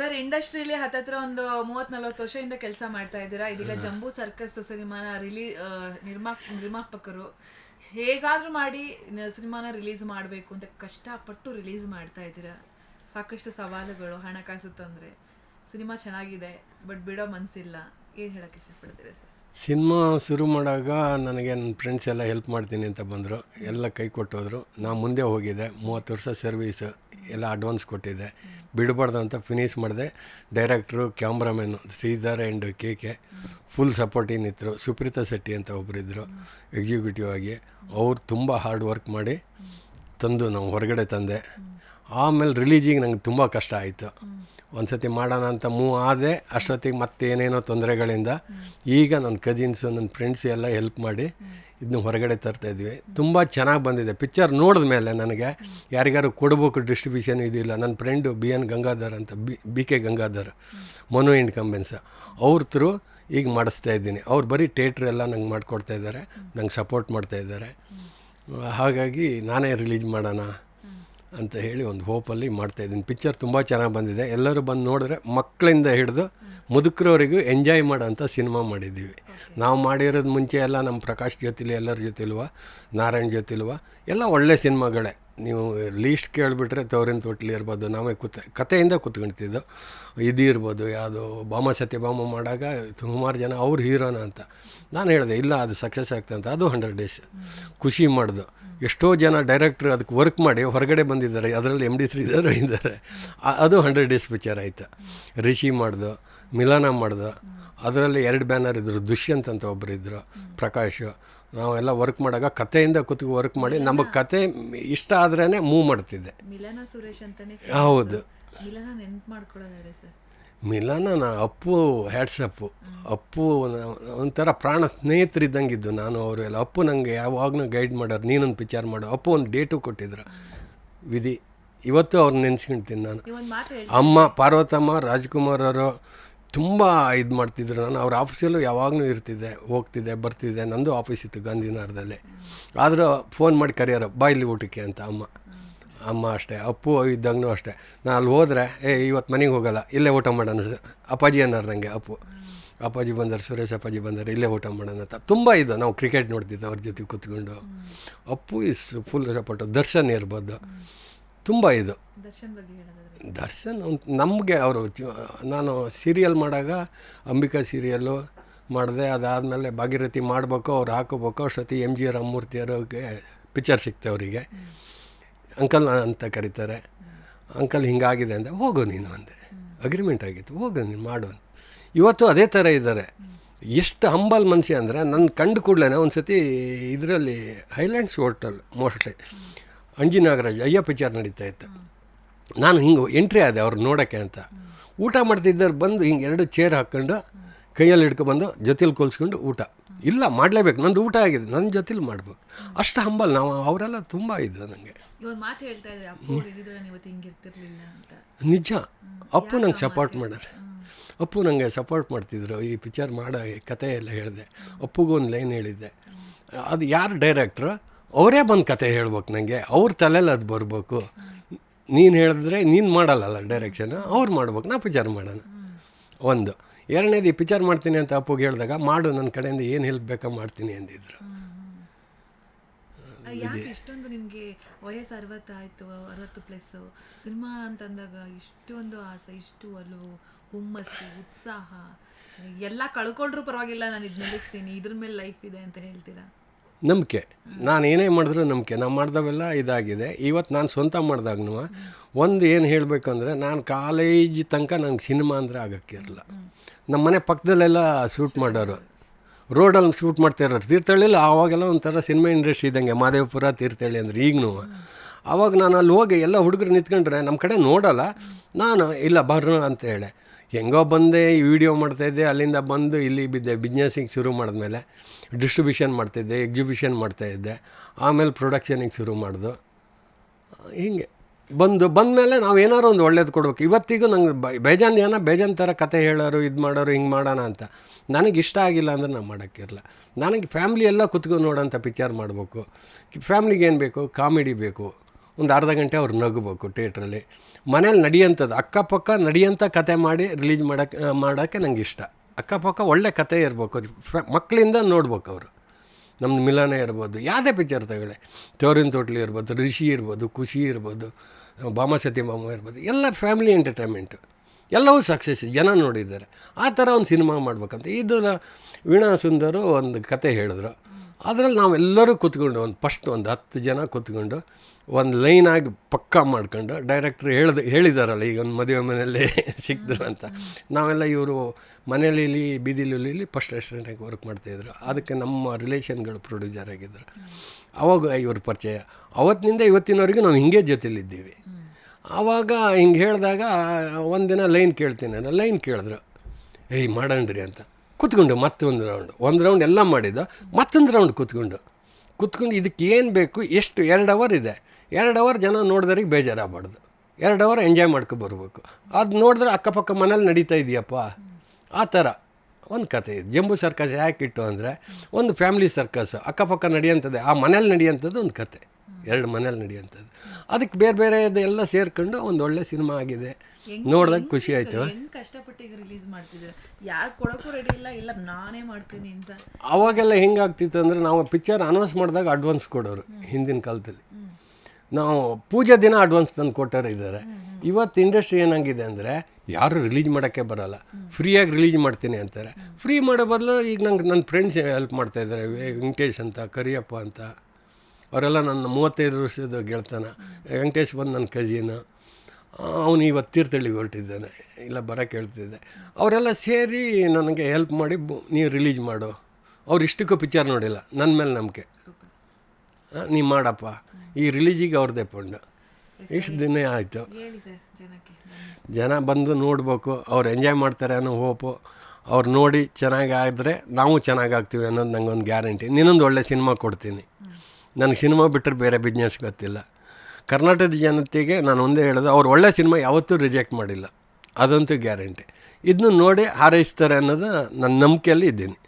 Sir ಇಂಡಸ್ಟ್ರಿಲಿ ಹತ್ತತ್ರ ಒಂದು ಮೂವತ್ ನಲ್ವತ್ತು ವರ್ಷದಿಂದ ಕೆಲಸ ಮಾಡ್ತಾ ಇದ್ದೀರಾ? ಇದೀಗ ಜಂಬೂ ಸರ್ಕಸ್ ಸಿನಿಮಾನ ರಿಲೀ ನಿರ್ಮಾ ನಿರ್ಮಾಪಕರು ಹೇಗಾದ್ರೂ ಮಾಡಿ ಸಿನಿಮಾನ ರಿಲೀಸ್ ಮಾಡಬೇಕು ಅಂತ ಕಷ್ಟಪಟ್ಟು ರಿಲೀಸ್ ಮಾಡ್ತಾ ಇದ್ದೀರಾ? ಸಾಕಷ್ಟು ಸವಾಲುಗಳು ಹಣಕಾಸು ತೊಂದರೆ ಸಿನಿಮಾ ಚೆನ್ನಾಗಿದೆ ಬಟ್ ಬಿಡೋ ಮನಸ್ಸಿಲ್ಲ ಏನು ಹೇಳಕ್ಕೆ ಇಷ್ಟಪಡ್ತೀರಾ ಸರ್? ಸಿನಿಮಾ ಶುರು ಮಾಡಾಗ ನನಗೆ ನನ್ನ ಫ್ರೆಂಡ್ಸ್ ಎಲ್ಲ ಹೆಲ್ಪ್ ಮಾಡ್ತೀನಿ ಅಂತ ಬಂದರು. ಎಲ್ಲ ಕೈ ಕೊಟ್ಟೋದ್ರು. ನಾ ಮುಂದೆ ಹೋಗಿದ್ದೆ ಮೂವತ್ತು ವರ್ಷ ಸರ್ವೀಸು ಎಲ್ಲ ಅಡ್ವಾನ್ಸ್ ಕೊಟ್ಟಿದ್ದೆ ಬಿಡಬಾರ್ದು ಅಂತ ಫಿನಿಷ್ ಮಾಡಿದೆ. ಡೈರೆಕ್ಟ್ರು cameraman Shridhar and K K full supporting ಏನಿತ್ತು ಸುಪ್ರೀತಾ ಶೆಟ್ಟಿ ಅಂತ ಒಬ್ಬರಿದ್ದರು ಎಕ್ಸಿಕ್ಯೂಟಿವ್ ಆಗಿ. ಅವ್ರು ತುಂಬ ಹಾರ್ಡ್ ವರ್ಕ್ ಮಾಡಿ ತಂದು ನಾವು ಹೊರಗಡೆ ತಂದೆ. ಆಮೇಲೆ ರಿಲೀಜಿಗೆ ನಂಗೆ ತುಂಬ ಕಷ್ಟ ಆಯಿತು. ಒಂದು ಸತಿ ಮಾಡೋಣ ಅಂತ ಮೂವ್ ಆದೆ, ಅಷ್ಟೊತ್ತಿಗೆ ಮತ್ತೆ ಏನೇನೋ ತೊಂದರೆಗಳಿಂದ ಈಗ ನನ್ನ ಕಜಿನ್ಸು ನನ್ನ ಫ್ರೆಂಡ್ಸು ಎಲ್ಲ ಹೆಲ್ಪ್ ಮಾಡಿ ಇದನ್ನ ಹೊರಗಡೆ ತರ್ತಾಯಿದ್ವಿ ತುಂಬ ಚೆನ್ನಾಗಿ ಬಂದಿದೆ. ಪಿಕ್ಚರ್ ನೋಡಿದ ಮೇಲೆ ನನಗೆ ಯಾರಿಗಾರು ಕೊಡಬೇಕು ಡಿಸ್ಟ್ರಿಬ್ಯೂಷನ್ ಇದಿಲ್ಲ ನನ್ನ ಫ್ರೆಂಡು ಬಿ ಎನ್ ಗಂಗಾಧರ್ ಅಂತ, ಬಿ ಬಿ ಕೆ ಗಂಗಾಧರ್, ಮೊನೋ ಇನ್ಕಂಬೆನ್ಸ್ ಅವ್ರ ಥ್ರೂ ಈಗ ಮಾಡಿಸ್ತಾ ಇದ್ದೀನಿ. ಅವ್ರು ಬರೀ ಥಿಯೇಟ್ರ್ ಎಲ್ಲ ನಂಗೆ ಮಾಡಿಕೊಡ್ತಾ ಇದ್ದಾರೆ. ನಂಗೆ ಸಪೋರ್ಟ್ ಮಾಡ್ತಾ ಇದ್ದಾರೆ. ಹಾಗಾಗಿ ನಾನೇ ರಿಲೀಸ್ ಮಾಡೋಣ. ಅಂತ ಹೇಳಿ ಒಂದು ಹೋಪಲ್ಲಿ ಮಾಡ್ತಾಯಿದ್ದೀನಿ ಪಿಕ್ಚರ್ ತುಂಬ ಚೆನ್ನಾಗಿ ಬಂದಿದೆ. ಎಲ್ಲರೂ ಬಂದು ನೋಡಿದ್ರೆ ಮಕ್ಕಳಿಂದ ಹಿಡಿದು ಮುದುಕರವರೆಗೂ ಎಂಜಾಯ್ ಮಾಡೋಂಥ ಸಿನಿಮಾ ಮಾಡಿದ್ದೀವಿ. ನಾವು ಮಾಡಿರೋದು ಮುಂಚೆ ಎಲ್ಲ ನಮ್ಮ ಪ್ರಕಾಶ್ ಜೊತೆಲಿ, ಎಲ್ಲರ ಜೊತೆಲ್ವ, ನಾರಾಯಣ್ ಜೊತೆಲ್ವ, ಎಲ್ಲ ಒಳ್ಳೆ ಸಿನಿಮಾಗಳೇ ನೀವು ಲೀಸ್ಟ್ ಕೇಳಿಬಿಟ್ರೆ ತವರಿನ ತೊಟ್ಲಿ ಇರ್ಬೋದು. ನಾವೇ ಕೂತ್, ಕಥೆಯಿಂದ ಕೂತ್ಕೊಳ್ತಿದ್ದು ಇದು ಇರ್ಬೋದು, ಯಾವುದು ಬಾಮ ಸತ್ಯಭಾಮ ಮಾಡಾಗ ಸುಮಾರು ಜನ ಅವ್ರು ಹೀರೋನ ಅಂತ. ನಾನು ಹೇಳಿದೆ, ಇಲ್ಲ, ಅದು ಸಕ್ಸಸ್ ಆಗ್ತಂತ ಅದು ಹಂಡ್ರೆಡ್ ಡೇಸ್ ಖುಷಿ ಮಾಡ್ದು. ಎಷ್ಟೋ ಜನ ಡೈರೆಕ್ಟ್ರ್ ಅದಕ್ಕೆ ವರ್ಕ್ ಮಾಡಿ ಹೊರಗಡೆ ಬಂದಿದ್ದಾರೆ. ಅದರಲ್ಲಿ ಎಂ ಡಿ ಶ್ರೀಧರ್ ಇದ್ದಾರೆ. ಅದು ಹಂಡ್ರೆಡ್ ಡೇಸ್ ಪಿಕ್ಚರ್ ಆಯಿತು. ರಿಷಿ ಮಾಡ್ದು, ಮಿಲನ ಮಾಡ್ದು. ಅದರಲ್ಲಿ ಎರಡು ಬ್ಯಾನರ್ ಇದ್ದರು ದುಷ್ಯಂತ್ ಅಂತ ಒಬ್ಬರು ಇದ್ದರು ಪ್ರಕಾಶ್. ನಾವೆಲ್ಲ ವರ್ಕ್ ಮಾಡಾಗ ಕಥೆಯಿಂದ ಕೂತ್ಕೊ ವರ್ಕ್ ಮಾಡಿ ನಮಗೆ ಕತೆ ಇಷ್ಟ ಆದ್ರೇ ಮೂವ್ ಮಾಡ್ತಿದ್ದೆ. ಹೌದು. ಮಿಲನ ನಾ ಅಪ್ಪು ಹ್ಯಾಟ್ಸಪ್ಪು ಅಪ್ಪು ಒಂಥರ ಪ್ರಾಣ ಸ್ನೇಹಿತರಿದ್ದಂಗಿದ್ದು ನಾನು ಅವರು ಎಲ್ಲ. ಅಪ್ಪು ನನಗೆ ಯಾವಾಗಲೂ ಗೈಡ್ ಮಾಡೋರು ನೀನೊಂದು ಪಿಕ್ಚರ್ ಮಾಡು. ಅಪ್ಪು ಒಂದು ಡೇಟು ಕೊಟ್ಟಿದ್ರು. ವಿಧಿ ಇವತ್ತು ಅವ್ರು ನೆನೆಸ್ಕೊಳ್ತೀನಿ ನಾನು. ಅಮ್ಮ ಪಾರ್ವತಮ್ಮ ರಾಜ್ಕುಮಾರ್ ಅವರು ತುಂಬ ಇದು ಮಾಡ್ತಿದ್ರು ನಾನು. ಅವ್ರ ಆಫೀಸಲ್ಲೂ ಯಾವಾಗಲೂ ಇರ್ತಿದ್ದೆ, ಹೋಗ್ತಿದ್ದೆ, ಬರ್ತಿದ್ದೆ. ನಂದು ಆಫೀಸ್ ಇತ್ತು ಗಾಂಧಿನಗರದಲ್ಲಿ. ಆದರೂ ಫೋನ್ ಮಾಡಿ ಕರೆಯೋರು ಬಾಯಿಲಿ ಊಟಕ್ಕೆ ಅಂತ ಅಮ್ಮ. ಅಮ್ಮ ಅಷ್ಟೇ, ಅಪ್ಪು ಇದ್ದಂಗೂ ಅಷ್ಟೇ. ನಾನು ಅಲ್ಲಿ ಹೋದರೆ, ಏ ಇವತ್ತು ಮನೆಗೆ ಹೋಗಲ್ಲ, ಇಲ್ಲೇ ಊಟ ಮಾಡೋಣ ಅಪ್ಪಾಜಿ ಅನ್ನೋರು ನನಗೆ ಅಪ್ಪು. ಅಪ್ಪಾಜಿ ಬಂದರು, ಸುರೇಶ್ ಅಪ್ಪಾಜಿ ಬಂದರು, ಇಲ್ಲೇ ಊಟ ಮಾಡೋಣ ಅಂತ. ತುಂಬ ಇದು, ನಾವು ಕ್ರಿಕೆಟ್ ನೋಡ್ತಿದ್ದೆ ಅವ್ರ ಜೊತೆ ಕೂತ್ಕೊಂಡು. Appu is full support Darshan ಇರ್ಬೋದು. ತುಂಬ ಇದು. ದರ್ಶನ್ ಬಗ್ಗೆ ಹೇಳೋದಾದ್ರೆ. ದರ್ಶನ್ ನಮಗೆ ಅವರು ನಾನು ಸೀರಿಯಲ್ ಮಾಡಾಗ ಅಂಬಿಕಾ ಸೀರಿಯಲ್ಲು ಮಾಡಿದೆ ಅದಾದಮೇಲೆ ಭಾಗೀರಥಿ ಮಾಡಬೇಕು ಅವ್ರು ಹಾಕೋಬೇಕು ಅಷ್ಟೊತ್ತಿ ಎಂ ಜಿ ರಾಮಮೂರ್ತಿಯವ್ರಿಗೆ ಪಿಕ್ಚರ್ ಸಿಕ್ತೆ ಅವರಿಗೆ. ಅಂಕಲ್ ಅಂತ ಕರೀತಾರೆ. ಅಂಕಲ್ ಹಿಂಗಾಗಿದೆ ಅಂದೆ ಹೋಗು ನೀನು ಅಂದೆ. ಅಗ್ರಿಮೆಂಟ್ ಆಗಿತ್ತು ಹೋಗು ನೀನು ಮಾಡು ಅಂತ ಇವತ್ತು ಅದೇ ಥರ ಇದ್ದಾರೆ ಎಷ್ಟು ಹಂಬಲ್ ಮನಸ್ಸಿ ಅಂದರೆ ನನ್ನ ಕಂಡು ಕೂಡಲೇ ಒಂದು ಸತಿ ಇದರಲ್ಲಿ ಹೈಲ್ಯಾಂಡ್ಸ್ ಹೋಟೆಲ್ ಮೋಸ್ಟ್ಲಿ ಅಂಜಿ ನಾಗರಾಜ್ ಅಯ್ಯ ವಿಚಾರ ನಡೀತಾ ಇತ್ತು. ನಾನು ಹಿಂಗೆ ಎಂಟ್ರಿ ಆದೆ ಅವ್ರು ನೋಡೋಕ್ಕೆ ಅಂತ. ಊಟ ಮಾಡ್ತಿದ್ದವ್ರು ಬಂದು ಹಿಂಗೆ ಎರಡು ಚೇರ್ ಹಾಕ್ಕೊಂಡು ಕೈಯಲ್ಲಿ ಹಿಡ್ಕೊಬಂದು ಜೊತೆಲಿ ಕೊಲ್ಸ್ಕೊಂಡು ಊಟ. ಇಲ್ಲ ಮಾಡಲೇಬೇಕು. ನಂದು ಊಟ ಆಗಿದೆ. ನನ್ನ ಜೊತೆಲಿ ಮಾಡ್ಬೇಕು. ಅಷ್ಟು ಹಂಬಲ್ ನಾವು ಅವರೆಲ್ಲ ತುಂಬ ಇದು ನನಗೆ ನಿಜ. ಅಪ್ಪು ನಂಗೆ ಸಪೋರ್ಟ್ ಮಾಡೋರು ಅಪ್ಪು ನನಗೆ ಸಪೋರ್ಟ್ ಮಾಡ್ತಿದ್ರು. ಈ ಪಿಕ್ಚರ್ ಮಾಡೋ ಈ ಕತೆ ಎಲ್ಲ ಹೇಳಿದೆ. ಅಪ್ಪುಗೂ ಒಂದು ಲೈನ್ ಹೇಳಿದ್ದೆ. ಅದು ಯಾರು ಡೈರೆಕ್ಟ್ರು ಅವರೇ ಬಂದು ಕತೆ ಹೇಳ್ಬೇಕು ನನಗೆ ಅವ್ರ ತಲೆಯಲ್ಲಿ ಅದು ಬರಬೇಕು. ನೀನು ಹೇಳಿದ್ರೆ ನೀನು ಮಾಡಲ್ಲಲ್ಲ ಡೈರೆಕ್ಷನ್ ಅವ್ರು ಮಾಡ್ಬೇಕು ನಾ ಪಿಚರ್ ಮಾಡೋಣ. ಒಂದು. ಎರಡನೇದು ಈ ಪಿಚರ್ ಮಾಡ್ತೀನಿ ಅಂತ ಅಪ್ಪಗೆ ಹೇಳಿದಾಗ ಮಾಡು ನನ್ನ ಕಡೆಯಿಂದ ಏನು ಹೆಲ್ಪ್ ಬೇಕಾ ಮಾಡ್ತೀನಿ ಅಂದಿದ್ರು. ಇಷ್ಟೊಂದು ನಿಮಗೆ ವಯಸ್ಸು ಅರವತ್ತಾಯ್ತು ಅರವತ್ತು ಪ್ಲಸ್ ಸಿನಿಮಾ ಅಂತಂದಾಗ ಇಷ್ಟೊಂದು ಆಸೆ ಇಷ್ಟು ಒಲವು ಹುಮ್ಮಸ್ಸು ಉತ್ಸಾಹ. ಎಲ್ಲ ಕಳ್ಕೊಂಡ್ರು ಪರವಾಗಿಲ್ಲ ನಾನು ಇದು ನಿಲ್ಲಿಸ್ತೀನಿ ಇದ್ರ ಮೇಲೆ ಲೈಫ್ ಇದೆ ಅಂತ ಹೇಳ್ತೀರಾ? ನಂಬಿಕೆ. ನಾನು ಏನೇ ಮಾಡಿದ್ರು ನಂಬಿಕೆ. ನಾನು ಮಾಡ್ದವೆಲ್ಲ ಇದಾಗಿದೆ. ಇವತ್ತು ನಾನು ಸ್ವಂತ ಮಾಡಿದಾಗ್ನೂ ಒಂದು ಏನು ಹೇಳಬೇಕಂದ್ರೆ, ನಾನು ಕಾಲೇಜ್ ತನಕ ನನಗೆ ಸಿನಿಮಾ ಅಂದರೆ ಆಗೋಕ್ಕಿರಲ್ಲ ನಮ್ಮ ಮನೆ ಪಕ್ಕದಲ್ಲೆಲ್ಲ ಶೂಟ್ ಮಾಡೋರು. ರೋಡಲ್ಲಿ ಶೂಟ್ ಮಾಡ್ತಾ ಇರೋರು. ತೀರ್ಥಹಳ್ಳಿಲಿ ಆವಾಗೆಲ್ಲ ಒಂಥರ ಸಿನಿಮಾ ಇಂಡಸ್ಟ್ರಿ ಇದ್ದಂಗೆ. ಮಾದೇವಪುರ, ತೀರ್ಥಹಳ್ಳಿ ಅಂದ್ರೆ ಈಗನೂ. ಆವಾಗ ನಾನು ಅಲ್ಲಿ ಹೋಗಿ ಎಲ್ಲ ಹುಡುಗರು ನಿಂತ್ಕೊಂಡ್ರೆ ನಮ್ಮ ಕಡೆ ನೋಡಲ್ಲ. ನಾನು, ಇಲ್ಲ ಬರ್ರು ಅಂತ ಹೇಳಿ. ಹೆಂಗೋ ಬಂದೆ ಈ ವಿಡಿಯೋ ಮಾಡ್ತಾಯಿದ್ದೆ ಅಲ್ಲಿಂದ ಬಂದು ಇಲ್ಲಿ ಬಿದ್ದೆ, ಬಿಸ್ನೆಸ್ಸಿಗೆ ಶುರು ಮಾಡಿದ್ಮೇಲೆ ಡಿಸ್ಟ್ರಿಬ್ಯೂಷನ್ ಮಾಡ್ತಾಯಿದ್ದೆ ಎಕ್ಸಿಬಿಷನ್ ಮಾಡ್ತಾಯಿದ್ದೆ ಆಮೇಲೆ ಪ್ರೊಡಕ್ಷನಿಗೆ ಶುರು ಮಾಡಿದು. ಹೀಗೆ ಬಂದು, ಬಂದಮೇಲೆ ನಾವು ಏನಾದ್ರು ಒಂದು ಒಳ್ಳೇದು ಕೊಡ್ಬೇಕು. ಇವತ್ತಿಗೂ ನಂಗೆ ಬೇಜಾನ್ ಏನೋ ಬೇಜಾನ್ ಥರ ಕತೆ ಹೇಳೋರು, ಇದು ಮಾಡೋರು, ಹಿಂಗೆ ಮಾಡೋಣ ಅಂತ. ನನಗೆ ಇಷ್ಟ ಆಗಿಲ್ಲ ಅಂದ್ರೆ ನಾನು ಮಾಡೋಕ್ಕಿರಲ್ಲ. ನನಗೆ ಫ್ಯಾಮ್ಲಿ ಎಲ್ಲ ಕುತ್ಕೊಂಡು ನೋಡೋಂಥ ಪಿಕ್ಚರ್ ಮಾಡಬೇಕು. ಫ್ಯಾಮ್ಲಿಗೆ ಏನು ಬೇಕು? ಕಾಮಿಡಿ ಬೇಕು. ಒಂದು ಅರ್ಧ ಗಂಟೆ ಅವ್ರು ನಗಬೇಕು ಥಿಯೇಟ್ರಲ್ಲಿ. ಮನೇಲಿ ನಡೆಯೋಂಥದ್ದು, ಅಕ್ಕಪಕ್ಕ ನಡೆಯೋಂಥ ಕತೆ ಮಾಡಿ ರಿಲೀಸ್ ಮಾಡೋಕ್ಕೆ ಮಾಡೋಕ್ಕೆ ನಂಗೆ ಇಷ್ಟ ಅಕ್ಕಪಕ್ಕ ಒಳ್ಳೆ ಕತೆ ಇರಬೇಕು ಮಕ್ಕಳಿಂದ ನೋಡ್ಬೇಕು ಅವರು. ನಮ್ಮದು ಮಿಲನ ಇರ್ಬೋದು, ಯಾವುದೇ ಪಿಕ್ಚರ್ ತಗೊಳ್ಳಿ. ತೋರಿನ ತೋಟ್ಲಿ ಇರ್ಬೋದು ಋಷಿ ಇರ್ಬೋದು, ಖುಷಿ ಇರ್ಬೋದು ಬಾಮ ಮಾಮ ಇರ್ಬೋದು, ಎಲ್ಲ ಫ್ಯಾಮಿಲಿ ಎಂಟರ್ಟೈನ್ಮೆಂಟು. ಎಲ್ಲವೂ ಸಕ್ಸಸ್, ಜನ ನೋಡಿದ್ದಾರೆ. ಆ ಥರ ಒಂದು ಸಿನಿಮಾ ಮಾಡ್ಬೇಕಂತ. ಇದು ವೀಣಾ ಸುಂದರು ಒಂದು ಕತೆ ಹೇಳಿದ್ರು. ಅದರಲ್ಲಿ ನಾವೆಲ್ಲರೂ ಕೂತ್ಕೊಂಡು ಒಂದು ಫಸ್ಟ್ ಒಂದು ಹತ್ತು ಜನ ಕೂತ್ಕೊಂಡು ಒಂದು ಲೈನಾಗಿ ಪಕ್ಕಾ ಮಾಡ್ಕೊಂಡು ಡೈರೆಕ್ಟ್ರ್ ಹೇಳ್ದು, ಹೇಳಿದಾರಲ್ಲ, ಈಗ ಒಂದು ಮದುವೆ ಮನೆಯಲ್ಲಿ ಸಿಕ್ಕಿದ್ರು ಅಂತ. ನಾವೆಲ್ಲ ಇವರು ಮನೇಲಿ ಇಲ್ಲಿ ಬೀದಿಲಿ ಫಸ್ಟ್ ರೆಸ್ಟೋರೆಂಟಾಗಿ ವರ್ಕ್ ಮಾಡ್ತಾಯಿದ್ರು ಅದಕ್ಕೆ ನಮ್ಮ ರಿಲೇಷನ್ಗಳು ಪ್ರೊಡ್ಯೂಸರ್ ಆಗಿದ್ದರು ಅವಾಗ ಇವ್ರ ಪರಿಚಯ. ಅವತ್ತಿನಿಂದ ಇವತ್ತಿನವರೆಗೂ ನಾವು ಹಿಂಗೆ ಜೊತೆಲಿದ್ದೀವಿ. ಆವಾಗ ಹಿಂಗೆ ಹೇಳಿದಾಗ ಒಂದಿನ ಲೈನ್ ಕೇಳ್ತೀನಿ ಲೈನ್ ಕೇಳಿದ್ರು. ಏಯ್, ಮಾಡಣ್ರಿ ಅಂತ. ಕೂತ್ಕೊಂಡು ಮತ್ತೊಂದು ರೌಂಡ್ ಒಂದು ರೌಂಡ್ ಎಲ್ಲ ಮಾಡಿದ, ಮತ್ತೊಂದು ರೌಂಡ್ ಕೂತ್ಕೊಂಡು. ಕೂತ್ಕೊಂಡು ಇದಕ್ಕೆ ಏನು ಬೇಕು, ಎಷ್ಟು, ಎರಡು ಅವರ್ ಇದೆ. ಎರಡು ಅವರ್ ಜನ ನೋಡಿದ್ರಿಗೆ ಬೇಜಾರಾಗಬಾರ್ದು. ಎರಡು ಅವರ್ ಎಂಜಾಯ್ ಮಾಡ್ಕೊ ಬರ್ಬೇಕು. ಅದು ನೋಡಿದ್ರೆ ಅಕ್ಕಪಕ್ಕ ಮನೇಲಿ ನಡೀತಾ ಇದೆಯಪ್ಪ. ಆ ಥರ. ಒಂದು ಕತೆ ಇದೆ. ಜಂಬೂ ಸರ್ಕಸ್ ಯಾಕೆ ಇಟ್ಟು ಅಂದರೆ, ಒಂದು ಫ್ಯಾಮಿಲಿ ಸರ್ಕಸ್ ಅಕ್ಕಪಕ್ಕ ನಡೆಯೋಂಥದ್ದೇ. ಆ ಮನೇಲಿ ನಡೆಯೋಂಥದ್ದು ಒಂದು ಕತೆ. ಎರಡು ಮನೇಲಿ ನಡೆಯುವಂಥದ್ದು. ಅದಕ್ಕೆ ಬೇರೆ ಬೇರೆ ಎಲ್ಲ ಸೇರ್ಕೊಂಡು ಒಂದು ಒಳ್ಳೆ ಸಿನಿಮಾ ಆಗಿದೆ. ನೋಡಿದಾಗ ಖುಷಿ ಆಯಿತು. ಅವಾಗೆಲ್ಲ ಹೆಂಗಾಗ್ತಿತ್ತು ಅಂದರೆ ನಾವು ಪಿಕ್ಚರ್ ಅನೌನ್ಸ್ ಮಾಡಿದಾಗ ಅಡ್ವಾನ್ಸ್ ಕೊಡೋರು ಹಿಂದಿನ ಕಾಲದಲ್ಲಿ. ನಾವು ಪೂಜೆ ದಿನ ಅಡ್ವಾನ್ಸ್ ತಂದು ಕೊಟ್ಟವ್ರು ಇದ್ದಾರೆ. ಇವತ್ತು ಇಂಡಸ್ಟ್ರಿ ಏನಾಗಿದೆ ಅಂದರೆ ಯಾರು ರಿಲೀಸ್ ಮಾಡೋಕ್ಕೆ ಬರೋಲ್ಲ. ಫ್ರೀಯಾಗಿ ರಿಲೀಸ್ ಮಾಡ್ತೀನಿ ಅಂತಾರೆ. ಫ್ರೀ ಮಾಡೋ ಬದಲು ಈಗ ನಂಗೆ ನನ್ನ ಫ್ರೆಂಡ್ಸ್ ಹೆಲ್ಪ್ ಮಾಡ್ತಾಯಿದ್ದಾರೆ ವೆಂಕಟೇಶ್ ಅಂತ ಕರಿಯಪ್ಪ ಅಂತ. ಅವರೆಲ್ಲ ನನ್ನ ಮೂವತ್ತೈದು ವರ್ಷದ ಗೆಳ್ತನ. ವೆಂಕಟೇಶ್ ಬಂದು ನನ್ನ ಕಜಿನ ಅವನು ಇವತ್ತು ತೀರ್ಥಳ್ಳಿಗೆ ಹೊರಟಿದ್ದಾನೆ. ಇಲ್ಲ ಬರೋಕ್ಕೆ ಹೇಳ್ತಿದ್ದೆ ಅವರೆಲ್ಲ ಸೇರಿ ನನಗೆ ಹೆಲ್ಪ್ ಮಾಡಿ ನೀವು ರಿಲೀಸ್ ಮಾಡು. ಅವ್ರು ಇಷ್ಟಕ್ಕೂ ಪಿಚ್ಚರ್ ನೋಡಿಲ್ಲ. ನನ್ನ ಮೇಲೆ ನಂಬಿಕೆ. ನೀ ಮಾಡಪ್ಪ. ಈ ರಿಲೀಜಿಗೆ ಅವ್ರದ್ದೇ ಪಂಡ ಇಷ್ಟು ದಿನ ಆಯಿತು. ಜನ ಬಂದು ನೋಡಬೇಕು. ಅವ್ರು ಎಂಜಾಯ್ ಮಾಡ್ತಾರೆ ಅನ್ನೋ ಹೋಪು ಅವ್ರು ನೋಡಿ ಚೆನ್ನಾಗಿ ಆದರೆ ನಾವು ಚೆನ್ನಾಗಿ ಆಗ್ತೀವಿ ಅನ್ನೋದು ನನಗೊಂದು ಗ್ಯಾರಂಟಿ ನಿನ್ನೊಂದು ಒಳ್ಳೆ ಸಿನಿಮಾ ಕೊಡ್ತೀನಿ. ನನಗೆ ಸಿನಿಮಾ ಬಿಟ್ಟರೆ ಬೇರೆ ಬಿಸ್ನೆಸ್ ಗೊತ್ತಿಲ್ಲ. ಕರ್ನಾಟಕದ ಜನತೆಗೆ ನಾನು ಒಂದೇ ಹೇಳೋದು, ಅವ್ರು ಒಳ್ಳೆ ಸಿನಿಮಾ ಯಾವತ್ತೂ ರಿಜೆಕ್ಟ್ ಮಾಡಿಲ್ಲ. ಅದಂತೂ ಗ್ಯಾರಂಟಿ ಇದನ್ನು ನೋಡಿ ಹಾರೈಸ್ತಾರೆ ಅನ್ನೋದು ನನ್ನ ನಂಬಿಕೆಯಲ್ಲಿ ಇದ್ದೀನಿ.